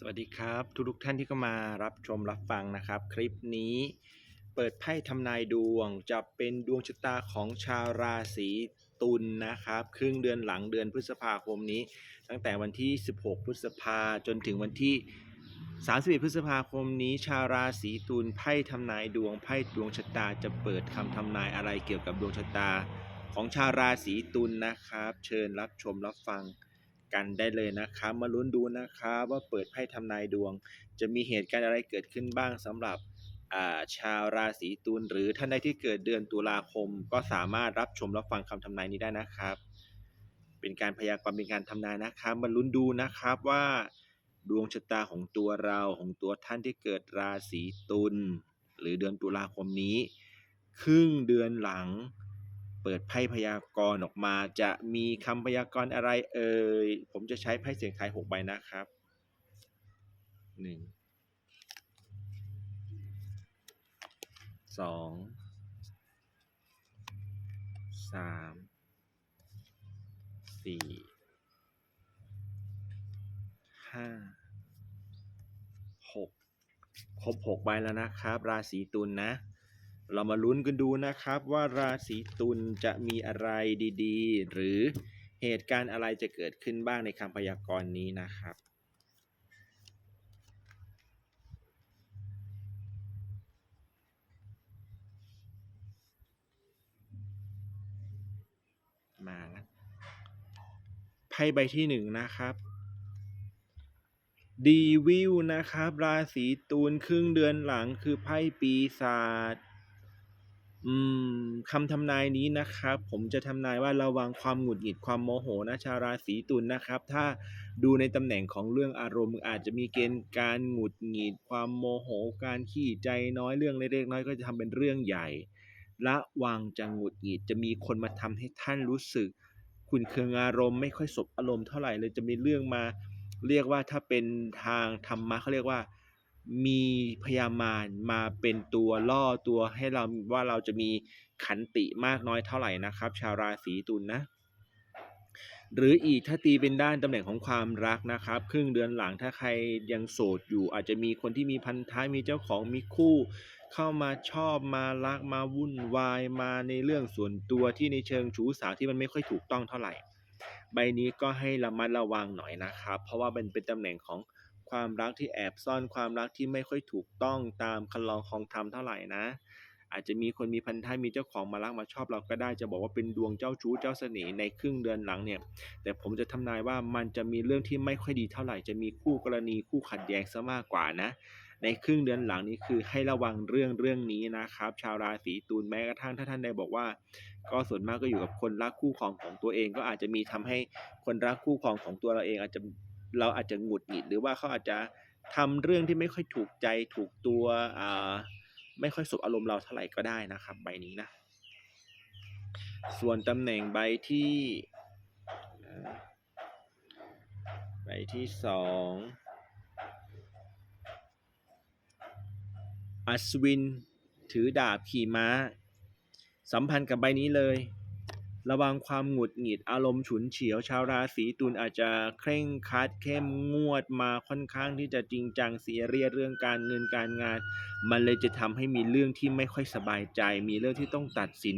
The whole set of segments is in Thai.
สวัสดีครับทุกทุกท่านที่เข้ามารับชมรับฟังนะครับ คลิปนี้เปิดไพ่ทำนายดวงจะเป็นดวงชะตาของชาวราศีตุลนะครับ ครึ่งเดือนหลังเดือนพฤษภาคมนี้ ตั้งแต่วันที่ 16 พฤษภาจนถึงวันที่ 31 พฤษภาคมนี้ ชาวราศีตุลไพ่ทำนายดวงไพ่ดวงชะตาจะเปิดคำทำนายอะไรเกี่ยวกับดวงชะตาของชาวราศีตุลนะครับ เชิญรับชมรับฟัง กันได้เลยนะครับ มาลุ้นดูนะครับว่าเปิดไพ่ทำนายดวง จะมีเหตุการณ์อะไรเกิดขึ้นบ้างสำหรับาชาวราศีตุลหรือท่านใดที่เกิดเดือนตุลาคม ก็สามารถรับชมรับฟังคำทำนายนี้ได้นะครับ เป็นการพยากรณ์เป็นการทำนายนะครับ มาลุ้นดูนะครับว่าดวงชะตาของตัวเราของตัวท่านที่เกิดราศีตุลหรือเดือนตุลาคมนี้ ครึ่งเดือนหลัง เปิดไพ่พยากรณ์ออกมาจะมีคำพยากรณ์อะไรเอ่ย ผมจะใช้ไพ่เสียงทายหกใบนะครับหนึ่งสองสามสี่ห้าหกครบหกใบแล้วนะครับ ราศีตุลนะ เรามาลุ้นกันดูนะครับว่าราศีตุลจะมีอะไรดีๆ หรือเหตุการณ์อะไรจะเกิดขึ้นบ้างในคำพยากรณ์นี้นะครับมาแล้วไพ่ใบที่หนึ่งนะครับ ดีวิวนะครับ ราศีตุลครึ่งเดือนหลังคือไพ่ปีศาจ อืม คำทำนายนี้นะครับ ผมจะทำนายว่าระวังความหงุดหงิดความโมโหนะชาวราศีตุลนะครับ ถ้าดูในตำแหน่งของเรื่องอารมณ์ อาจจะมีเกณฑ์การหงุดหงิด ความโมโห การขี้ใจน้อยเรื่องเล็กๆน้อยก็จะทำเป็นเรื่องใหญ่ ระวังจะหงุดหงิดจะมีคนมาทำให้ท่านรู้สึกขุนเคืองอารมณ์ไม่ค่อยสบอารมณ์เท่าไหร่เลยจะมีเรื่องมา เรียกว่าถ้าเป็นทางธรรมะเขาเรียกว่า มีพยามารมาเป็นตัวล่อตัวให้เราว่าเราจะมีขันติมากน้อยเท่าไหร่นะครับ ชาวราศีตุลนะ หรืออีกถ้าตีเป็นด้านตำแหน่งของความรักนะครับ ครึ่งเดือนหลังถ้าใครยังโสดอยู่ อาจจะมีคนที่มีพันท้ายมีเจ้าของมีคู่ เข้ามาชอบมารักมาวุ่นวายมาในเรื่องส่วนตัวที่ในเชิงชู้สาวที่มันไม่ค่อยถูกต้องเท่าไหร่ ใบนี้ก็ให้ระมัดระวังหน่อยนะครับ เพราะว่ามันเป็นตำแหน่งของ ความรักที่แอบซ่อนความรักที่ไม่ค่อยถูกต้องตามคันลองของธรรมเท่าไหร่นะ อาจจะมีคนมีพันธะมีเจ้าของมารักมาชอบเราก็ได้จะบอกว่าเป็นดวงเจ้าชู้เจ้าเสน่ห์ในครึ่งเดือนหลังเนี่ย แต่ผมจะทำนายว่ามันจะมีเรื่องที่ไม่ค่อยดีเท่าไหร่จะมีคู่กรณีคู่ขัดแย้งซะมากกว่านะในครึ่งเดือนหลังนี้คือให้ระวังเรื่องเรื่องนี้นะครับ ชาวราศีตุลแม้กระทั่งถ้าท่านใดบอกว่า ก็ส่วนมากก็อยู่กับคนรักคู่ครองของตัวเอง ก็อาจจะมีทำให้คนรักคู่ครองของตัวเราเองอาจจะ เราอาจจะหงุดหงิดหรือว่าเขาอาจจะทำเรื่องที่ไม่ค่อยถูกใจถูกตัวอ่าไม่ค่อยสบอารมณ์เราเท่าไหร่ก็ได้นะครับ ใบนี้นะ ส่วนตำแหน่งใบที่ใบที่สองอัศวินถือดาบขี่ม้า สัมพันธ์กับใบนี้เลย ระวังความหงุดหงิดอารมณ์ฉุนเฉียว ชาวราศีตุลอาจจะเคร่งครัดเข้มงวดมาค่อนข้างที่จะจริงจังเสียเรียเรื่องการเงินการงาน มันเลยจะทำให้มีเรื่องที่ไม่ค่อยสบายใจ มีเรื่องที่ต้องตัดสิน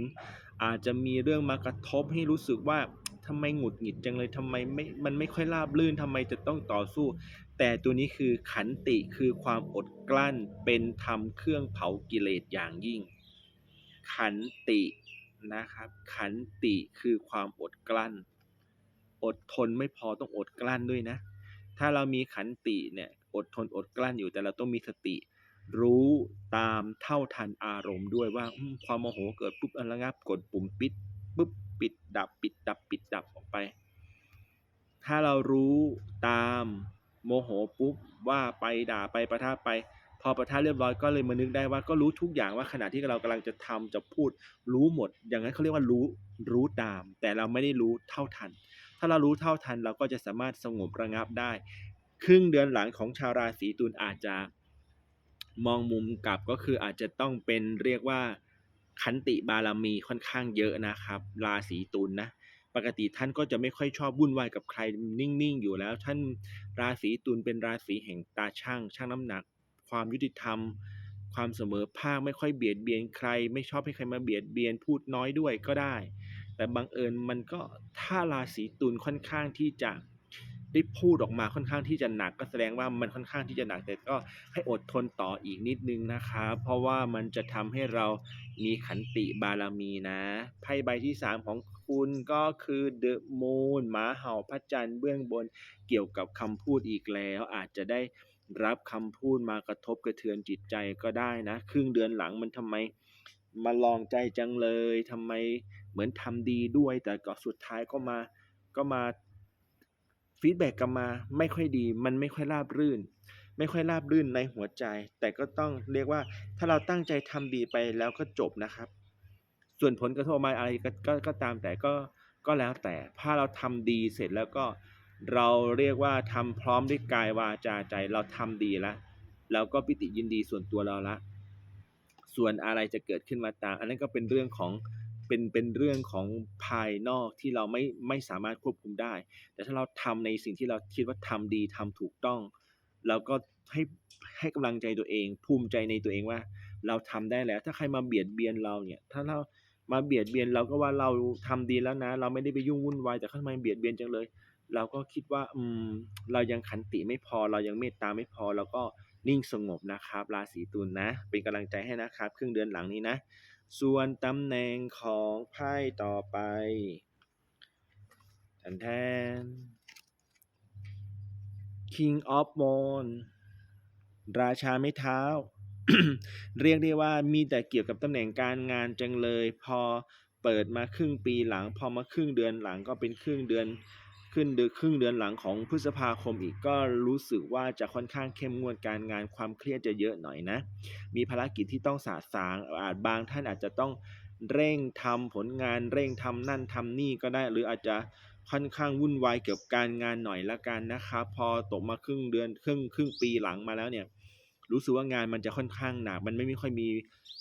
อาจจะมีเรื่องมากระทบให้รู้สึกว่าทำไมหงุดหงิดจังเลยทำไมไม่มันไม่ค่อยราบรื่นทำไมจะต้องต่อสู้ แต่ตัวนี้คือขันติคือความอดกลั้นเป็นธรรมเครื่องเผากิเลสอย่างยิ่ง ขันติ นะครับ ขันติคือความอดกลั้น อดทนไม่พอต้องอดกลั้นด้วยนะ ถ้าเรามีขันติเนี่ยอดทนอดกลั้นอยู่แต่เราต้องมีสติ รู้ตามเท่าทันอารมณ์ด้วยว่าความโมโหเกิดปุ๊บระงับกดปุ่มปิดปุ๊บปิดดับปิดดับปิดดับออกไป ถ้าเรารู้ตามโมโหปุ๊บว่าไปด่าไปประทะไป พอประทะเรียบร้อยก็เลยมานึกได้ว่าก็รู้ทุกอย่างว่าขณะที่เรากำลังจะทำจะพูดรู้หมด อย่างนั้นเขาเรียกว่ารู้รู้ตาม แต่เราไม่ได้รู้เท่าทัน ถ้าเรารู้เท่าทันเราก็จะสามารถสงบระงับได้ ครึ่งเดือนหลังของชาวราศีตุลอาจจะมองมุมกลับก็คืออาจจะต้องเป็นเรียกว่าขันติบารมีค่อนข้างเยอะนะครับ ราศีตุลนะปกติท่านก็จะไม่ค่อยชอบวุ่นวายกับใครนิ่งๆ อยู่แล้ว ท่านราศีตุลเป็นราศีแห่งตาช่างช่างน้ำหนัก ความยุติธรรม ความเสมอภาคไม่ค่อยเบียดเบียนใคร ไม่ชอบให้ใครมาเบียดเบียนพูดน้อยด้วยก็ได้ แต่บังเอิญมันก็ถ้าราศีตุลค่อนข้างที่จะได้พูดออกมาค่อนข้างที่จะหนักก็แสดงว่ามันค่อนข้างที่จะหนักแต่ก็ให้อดทนต่ออีกนิดนึงนะคะเพราะว่ามันจะทำให้เรามีขันติบารมีนะไพ่ใบที่ 3 ของคุณก็คือเดอะมูนหมาเห่าพระจันทร์เบื้องบนเกี่ยวกับคำพูดอีกแล้ว อาจจะได้ รับคำพูดมากระทบกระเทือนจิตใจก็ได้นะ ครึ่งเดือนหลังมันทำไมมาลองใจจังเลยทำไมเหมือนทำดีด้วย แต่ก็สุดท้ายก็มาก็มาฟีดแบ็กกลับมาไม่ค่อยดี มันไม่ค่อยราบรื่น ไม่ค่อยราบรื่นในหัวใจ แต่ก็ต้องเรียกว่าถ้าเราตั้งใจทำดีไปแล้วก็จบนะครับ ส่วนผลกระทบมาอะไรก็ก็ก็ตามแต่ก็ก็แล้วแต่ถ้าเราทำดีเสร็จแล้วก็ เราเรียกว่าทำพร้อมด้วยกายวาจาใจเราทำดีแล้วเราก็ปิติยินดีส่วนตัวเราละ ส่วนอะไรจะเกิดขึ้นมาตาม อันนั้นก็เป็นเรื่องของเป็นเป็นเรื่องของภายนอกที่เราไม่ไม่สามารถควบคุมได้ แต่ถ้าเราทำในสิ่งที่เราคิดว่าทำดีทำถูกต้อง เราก็ให้ให้กำลังใจตัวเอง ภูมิใจในตัวเองว่า เราทำได้แล้ว ถ้าใครมาเบียดเบียนเราเนี่ย ถ้าเรามาเบียดเบียนเราก็ว่าเราทำดีแล้วนะ เราไม่ได้ไปยุ่งวุ่นวายแต่เขาทำไมเบียดเบียนจังเลย เราก็คิดว่าอืมเรายังขันติไม่พอ เรายังเมตตาไม่พอ เราก็นิ่งสงบนะครับ ราศีตุลนะ เป็นกำลังใจให้นะครับ ครึ่งเดือนหลังนี้นะ ส่วนตำแหน่งของไพ่ต่อไปแทนแทน King of w a n ราชาไม้เท้า เรียกได้ว่ามีแต่เกี่ยวกับตำแหน่งการงานจังเลย พอเปิดมาครึ่งปีหลัง พอมาครึ่งเดือนหลังก็เป็นครึ่งเดือน ขึ้นเดือนครึ่งเดือนหลังของพฤษภาคมอีกก็รู้สึกว่าจะค่อนข้างเข้มงวดการงานความเครียดจะเยอะหน่อยนะ มีภารกิจที่ต้องสาสางอาจบางท่านอาจจะต้องเร่งทำผลงานเร่งทำนั่นทำนี่ก็ได้หรืออาจจะค่อนข้างวุ่นวายเกี่ยวกับการงานหน่อยละกันนะครับพอตกมาครึ่งเดือนครึ่งครึ่งปีหลังมาแล้วเนี่ยรู้สึกว่างานมันจะค่อนข้างหนัก มันไม่ม่ค่อยมี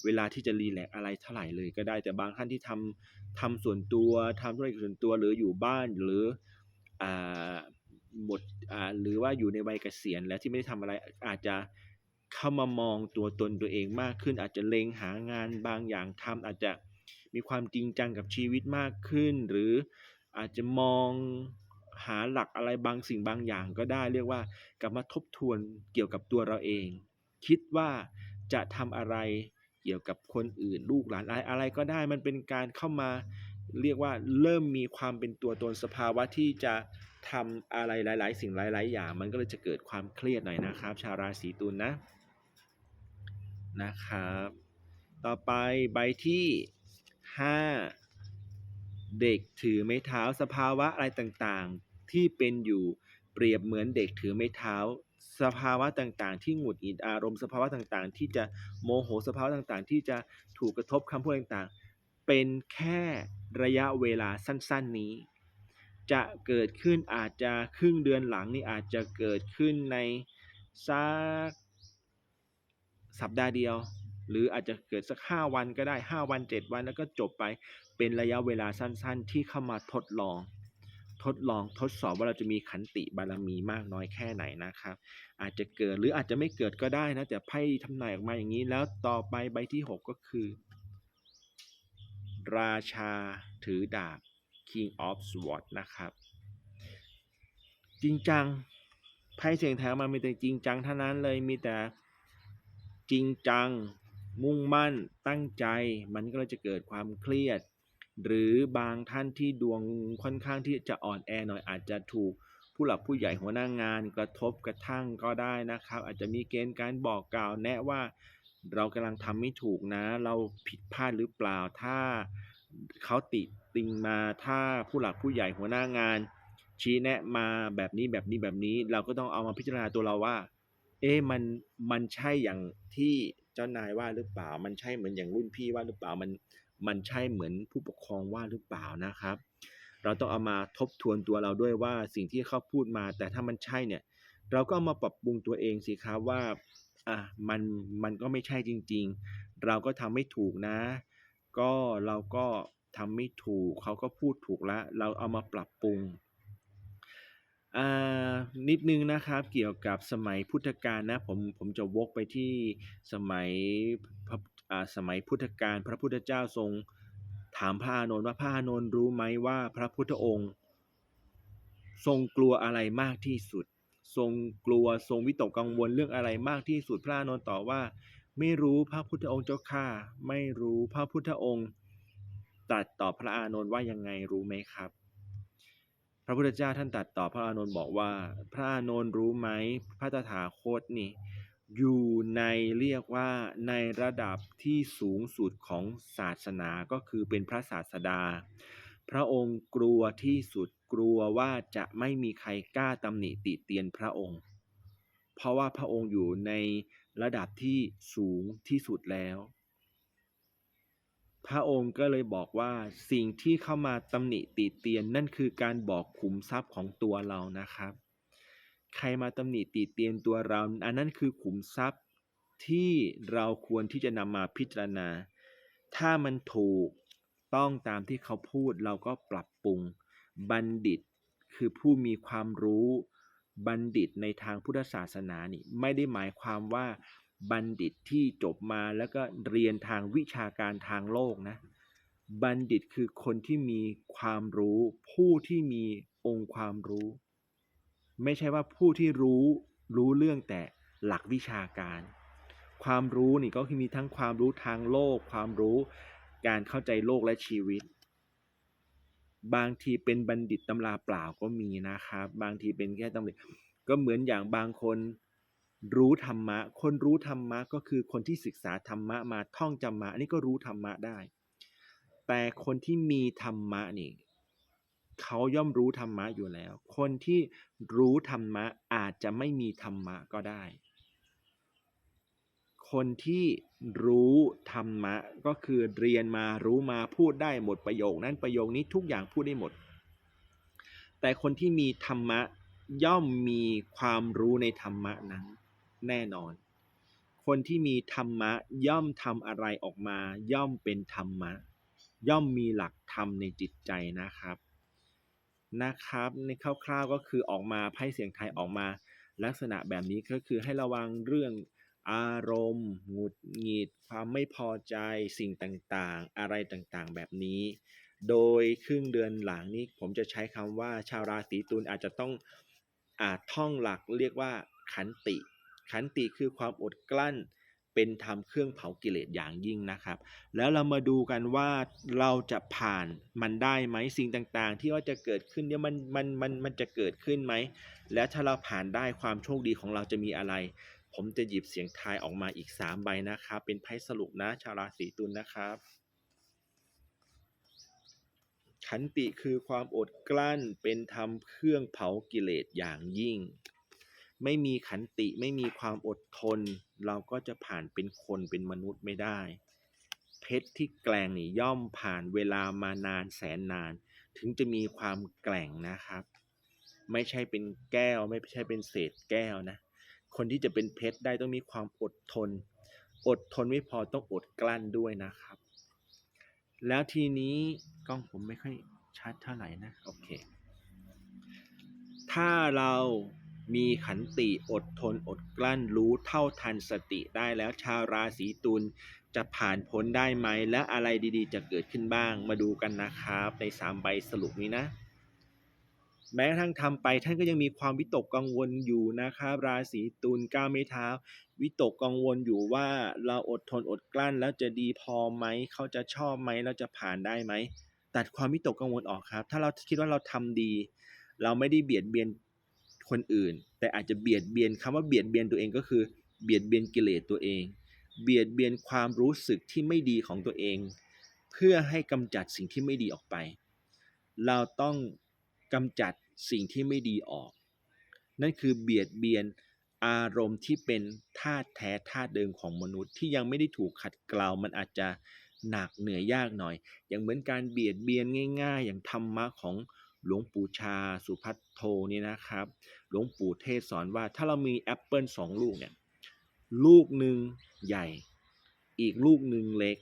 เวลาที่จะรีแลกอะไรเท่าไหร่เลยก็ได้ แต่บางท่านที่ทำทำส่วนตัวทำธุรกิจส่วนตัวหรืออยู่บ้านหรือ อ่าหมดอ่าหรือว่าอยู่ในวัยเกษียณแล้วที่ไม่ได้ทำอะไรอาจจะเข้ามามองตัวตนตัวเองมากขึ้น อาจจะเล็งหางานบางอย่างทำอาจจะมีความจริงจังกับชีวิตมากขึ้น หรืออาจจะมองหาหลักอะไรบางสิ่งบางอย่างก็ได้ เรียกว่ากลับมาทบทวนเกี่ยวกับตัวเราเอง คิดว่าจะทำอะไรเกี่ยวกับคนอื่นลูกหลานอะไรอะไรก็ได้ มันเป็นการเข้ามา เรียกว่าเริ่มมีความเป็นตัวตนสภาวะที่จะทำอะไรหลาย ๆ สิ่งหลาย ๆ อย่าง มันก็เลยจะเกิดความเครียดหน่อยนะครับ ชาวราศีตุลนนะนะครับ ต่อไปใบที่ 5 เด็กถือไม้เท้าสภาวะอะไรต่างๆ ที่เป็นอยู่เปรียบเหมือนเด็กถือไม้เท้าสภาวะต่างๆ ที่หงุดหงิดอารมณ์สภาวะต่างๆ ที่จะโมโหสภาวะต่างๆ ที่จะถูกกระทบคำพูดต่างๆ เป็นแค่ระยะเวลาสั้น ๆนี้ จะเกิดขึ้นอาจจะครึ่งเดือนหลังนี่อาจจะเกิดขึ้นในสักสัปดาห์เดียว หรืออาจจะเกิดสัก 5 วันก็ได้ 5 วัน 7 วันแล้วก็จบไปเป็นระยะเวลาสั้น ๆ ที่เข้ามาทดลอง ทดลองทดสอบว่าเราจะมีขันติบารมีมากน้อยแค่ไหนนะครับ อาจจะเกิดหรืออาจจะไม่เกิดก็ได้นะแต่ไพ่ทำนายออกมาอย่างนี้แล้วต่อไปใบที่ 6 ก็คือ ราชาถือดาบ King of Swords นะครับ จริงจังไพ่เสียงแถวมามีแต่จริงจังเท่านั้นเลยมีแต่จริงจัง มุ่งมั่นตั้งใจ มันก็เลยจะเกิดความเครียด หรือบางท่านที่ดวงค่อนข้างที่จะอ่อนแอหน่อยอาจจะถูกผู้หลักผู้ใหญ่หัวหน้างานกระทบกระทั่งก็ได้นะครับ อาจจะมีเกณฑ์การบอกกล่าวแนะว่า เรากำลังทำไม่ถูกนะ เราผิดพลาดหรือเปล่า ถ้าเขาติติงมา ถ้าผู้หลักผู้ใหญ่หัวหน้างาน ชี้แนะมาแบบนี้แบบนี้แบบนี้ เราก็ต้องเอามาพิจารณาตัวเราว่า เอ๊ะมันมันใช่อย่างที่เจ้านายว่าหรือเปล่า มันใช่เหมือนอย่างรุ่นพี่ว่าหรือเปล่า มันมันใช่เหมือนผู้ปกครองว่าหรือเปล่านะครับ เราต้องเอามาทบทวนตัวเราด้วยว่าสิ่งที่เขาพูดมา แต่ถ้ามันใช่เนี่ย เราก็ามาปรับปรุงตัวเองสิครับว่า อะมันมันก็ไม่ใช่จริง ๆ เราก็ทำไม่ถูกนะ ก็เราก็ทำไม่ถูกเขาก็พูดถูกแล้วเราเอามาปรับปรุงอ่านิดนึงนะครับเกี่ยวกับสมัยพุทธกาลนะผมผมจะวกไปที่สมัยพระอ่าสมัยพุทธกาลพระพุทธเจ้าทรงถามพระอานนท์ว่าพระอานนท์รู้ไหมว่าพระพุทธองค์ ทรงกลัวอะไรมากที่สุด ทรงกลัวทรงวิตกกังวลเรื่องอะไรมากที่สุดพระอานนท์ตอบว่า ไม่รู้พระพุทธองค์เจ้าข้าไม่รู้พระพุทธองค์ตรัสตอบพระอานนท์ว่ายังไงรู้ไหมครับ พระพุทธเจ้าท่านตรัสตอบพระอานนท์บอกว่า พระอานนท์รู้ไหมพระตถาคตนี่อยู่ในเรียกว่าในระดับที่สูงสุดของศาสนาก็คือเป็นพระศาสดา พระองค์กลัวที่สุด กลัวว่าจะไม่มีใครกล้าตำหนิติเตียนพระองค์ เพราะว่าพระองค์อยู่ในระดับที่สูงที่สุดแล้ว พระองค์ก็เลยบอกว่าสิ่งที่เข้ามาตำหนิติเตียนนั่นคือการบอกขุมทรัพย์ของตัวเรานะครับ ใครมาตำหนิติเตียนตัวเรา อันนั้นคือขุมทรัพย์ที่เราควรที่จะนำมาพิจารณา ถ้ามันถูกต้องตามที่เขาพูดเราก็ปรับปรุง บัณฑิตคือผู้มีความรู้ บัณฑิตในทางพุทธศาสนานี่ไม่ได้หมายความว่าบัณฑิตที่จบมาแล้วก็เรียนทางวิชาการทางโลกนะ บัณฑิตคือคนที่มีความรู้ ผู้ที่มีองค์ความรู้ ไม่ใช่ว่าผู้ที่รู้รู้เรื่องแต่หลักวิชาการ ความรู้นี่ก็คือมีทั้งความรู้ทางโลก ความรู้การเข้าใจโลกและชีวิต บางทีเป็นบัณฑิตตำราเปล่าก็มีนะครับ บางทีเป็นแค่ตำราก็เหมือนอย่างบางคนรู้ธรรมะ คนรู้ธรรมะก็คือคนที่ศึกษาธรรมะมาท่องจำมา อันนี้ก็รู้ธรรมะได้ แต่คนที่มีธรรมะนี่เขาย่อมรู้ธรรมะอยู่แล้ว คนที่รู้ธรรมะอาจจะไม่มีธรรมะก็ได้ คนที่รู้ธรรมะก็คือเรียนมารู้มาพูดได้หมดประโยค นั้นประโยคนี้ทุกอย่างพูดได้หมด แต่คนที่มีธรรมะย่อมมีความรู้ในธรรมะนั้น แน่นอน คนที่มีธรรมะย่อมทำอะไรออกมา ย่อมเป็นธรรมะ ย่อมมีหลักธรรมในจิตใจนะครับนะครับ ในคร่าวๆก็คือออกมาไพ่เสียงไทยออกมา ลักษณะแบบนี้ก็คือให้ระวังเรื่อง อารมณ์ หงุดหงิด ความไม่พอใจสิ่งต่างๆ อะไรต่างๆ แบบนี้ โดยครึ่งเดือนหลังนี้ผมจะใช้คำว่าชาวราศีตุลอาจจะต้องอาจท่องหลักเรียกว่าขันติ ขันติคือความอดกลั้นเป็นธรรมเครื่องเผากิเลสอย่างยิ่งนะครับ แล้วเรามาดูกันว่าเราจะผ่านมันได้ไหมสิ่งต่างๆ ที่ว่าจะเกิดขึ้นเนี่ยมันมันมันมันจะเกิดขึ้นไหม แล้วถ้าเราผ่านได้ความโชคดีของเราจะมีอะไร ผมจะหยิบเสียงทายออกมาอีก 3 ใบนะครับ เป็นไพ่สรุปนะ ชาวราศีตุลนะครับ ขันติคือความอดกลั้นเป็นธรรมเครื่องเผากิเลสอย่างยิ่ง ไม่มีขันติไม่มีความอดทน เราก็จะผ่านเป็นคนเป็นมนุษย์ไม่ได้ เพชรที่แกร่งนี่ย่อมผ่านเวลามานานแสนนาน ถึงจะมีความแกร่งนะครับ ไม่ใช่เป็นแก้วไม่ใช่เป็นเศษแก้วนะ คนที่จะเป็นเพชรได้ต้องมีความอดทน อดทนไม่พอต้องอดกลั้นด้วยนะครับ แล้วทีนี้กล้องผมไม่ค่อยชัดเท่าไหร่นะโอเค ถ้าเรามีขันติอดทนอดกลั้นรู้เท่าทันสติได้แล้วชาวราศีตุลจะผ่านพ้นได้ไหม และอะไรดีๆ จะเกิดขึ้นบ้างมาดูกันนะครับ ในสามใบสรุปนี้นะ แม้กระทั่งทำไปท่านก็ยังมีความวิตกกังวลอยู่นะครับ ราศีตุลก้าวไม่เท้า วิตกกังวลอยู่ว่าเราอดทนอดกลั้นแล้วจะดีพอไหมเขาจะชอบไหมเราจะผ่านได้ไหมตัดความวิตกกังวลออกครับ ถ้าเราคิดว่าเราทำดี เราไม่ได้เบียดเบียนคนอื่น แต่อาจจะเบียดเบียนคำว่าเบียดเบียนตัวเองก็คือ เบียดเบียนกิเลสตัวเอง เบียดเบียนความรู้สึกที่ไม่ดีของตัวเอง เพื่อให้กำจัดสิ่งที่ไม่ดีออกไป เราต้อง กำจัดสิ่งที่ไม่ดีออก นั่นคือเบียดเบียนอารมณ์ที่เป็นธาตุแท้ธาตุเดิมของมนุษย์ที่ยังไม่ได้ถูกขัดเกลา มันอาจจะหนักเหนื่อยยากหน่อย อย่างเหมือนการเบียดเบียนง่าย ๆ อย่างธรรมะของหลวงปู่ชาสุพัทโทนี่นะครับ หลวงปู่เทศสอนว่าถ้าเรามีแอปเปิลสองลูกเนี่ยลูกหนึ่งใหญ่ อีกลูกหนึ่งเล็ก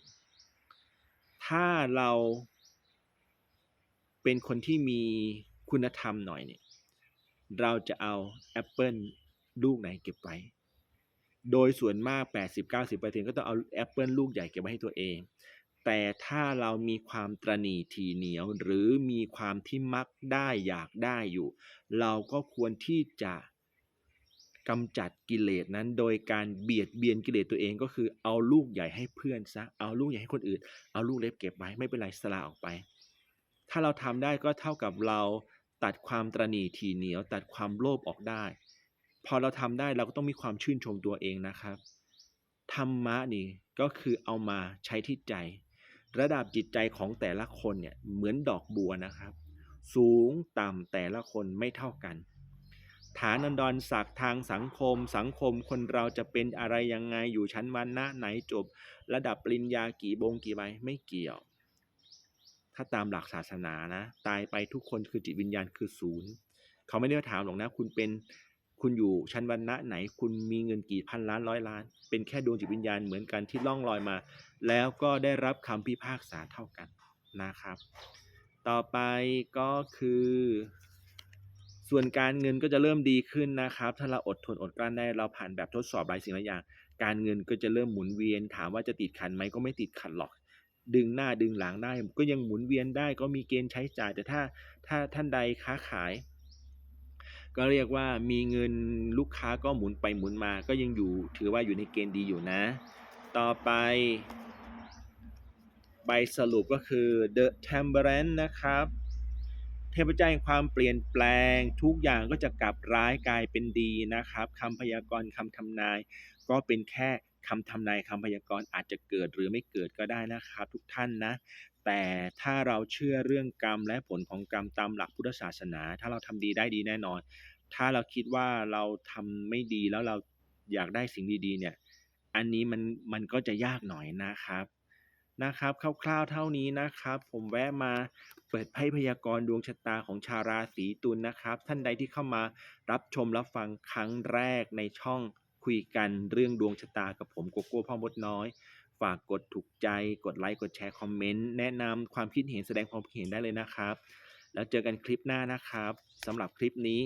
ถ้าเราเป็นคนที่มี คุณธรรมหน่อยเนี่ยเราจะเอาแอปเปิลลูกไหนเก็บไว้ โดยส่วนมาก 80-90%ก็ต้องเอาแอปเปิลลูกใหญ่เก็บไว้ให้ตัวเอง แต่ถ้าเรามีความตระหนี่ถี่เหนียว หรือมีความที่มักได้อยากได้อยู่ เราก็ควรที่จะกำจัดกิเลสนั้นโดยการเบียดเบียนกิเลสตัวเองก็คือเอาลูกใหญ่ให้เพื่อนซะเอาลูกใหญ่ให้คนอื่น เอาลูกเล็กเก็บไว้ไม่เป็นไรสละออกไป ถ้าเราทำได้ก็เท่ากับเรา ตัดความตระหนี่ถี่เหนียว ตัดความโลภออกได้ พอเราทำได้เราก็ต้องมีความชื่นชมตัวเองนะครับธรรมะนี่ก็คือเอามาใช้ที่ใจ ระดับจิตใจของแต่ละคนเนี่ยเหมือนดอกบัวนะครับ สูงต่ำแต่ละคนไม่เท่ากัน ฐานันดรศักดิ์ทางสังคม สังคมคนเราจะเป็นอะไรยังไงอยู่ชั้นวันนะไหนจบ ระดับปริญญากี่บงกี่ใบไม่เกี่ยว ถ้าตามหลักศาสนานะ ตายไปทุกคนคือจิตวิญญาณคือศูนย์ เขาไม่ได้มาถามหรอกนะ คุณเป็นคุณอยู่ชั้นวรรณะไหน คุณมีเงินกี่พันล้านร้อยล้าน เป็นแค่ดวงจิตวิญญาณเหมือนกันที่ล่องลอยมา แล้วก็ได้รับคำพิพากษาเท่ากันนะครับ ต่อไปก็คือ ส่วนการเงินก็จะเริ่มดีขึ้นนะครับ ถ้าเราอดทนอดกลั้นได้เราผ่านแบบทดสอบหลายสิ่งหลายอย่าง การเงินก็จะเริ่มหมุนเวียน ถามว่าจะติดขัดไหมก็ไม่ติดขัดหรอก ดึงหน้าดึงหลังได้ ก็ยังหมุนเวียนได้ก็มีเกณฑ์ใช้จ่ายแต่ถ้าถ้าท่านใดค้าขาย ก็เรียกว่ามีเงินลูกค้าก็หมุนไปหมุนมาก็ยังอยู่ถือว่าอยู่ในเกณฑ์ดีอยู่นะ ต่อไป ใบสรุปก็คือ The Temperance นะครับเทพเจ้าแห่งความเปลี่ยนแปลงทุกอย่างก็จะกลับร้ายกลายเป็นดีนะครับคำพยากรณ์คำทำนายก็เป็นแค่ คำทำนายคำพยากรณ์อาจจะเกิดหรือไม่เกิดก็ได้นะครับ ทุกท่านนะ แต่ถ้าเราเชื่อเรื่องกรรมและผลของกรรมตามหลักพุทธศาสนา ถ้าเราทำดีได้ดีแน่นอน ถ้าเราคิดว่าเราทำไม่ดีแล้วเราอยากได้สิ่งดีๆเนี่ย อันนี้มันมันก็จะยากหน่อยนะครับนะครับคร่าวๆเท่านี้นะครับ ผมแวะมาเปิดไพ่พยากรณ์ดวงชะตาของชาวราศีตุลนะครับ ท่านใดที่เข้ามารับชมรับฟังครั้งแรกในช่อง คุยกันเรื่องดวงชะตากับผมโกโก้พ่อมดน้อย ฝากกดถูกใจกดไลค์กดแชร์คอมเมนต์แนะนำความคิดเห็นแสดงความคิดเห็นได้เลยนะครับ แล้วเจอกันคลิปหน้านะครับสำหรับคลิปนี้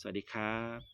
สวัสดีครับ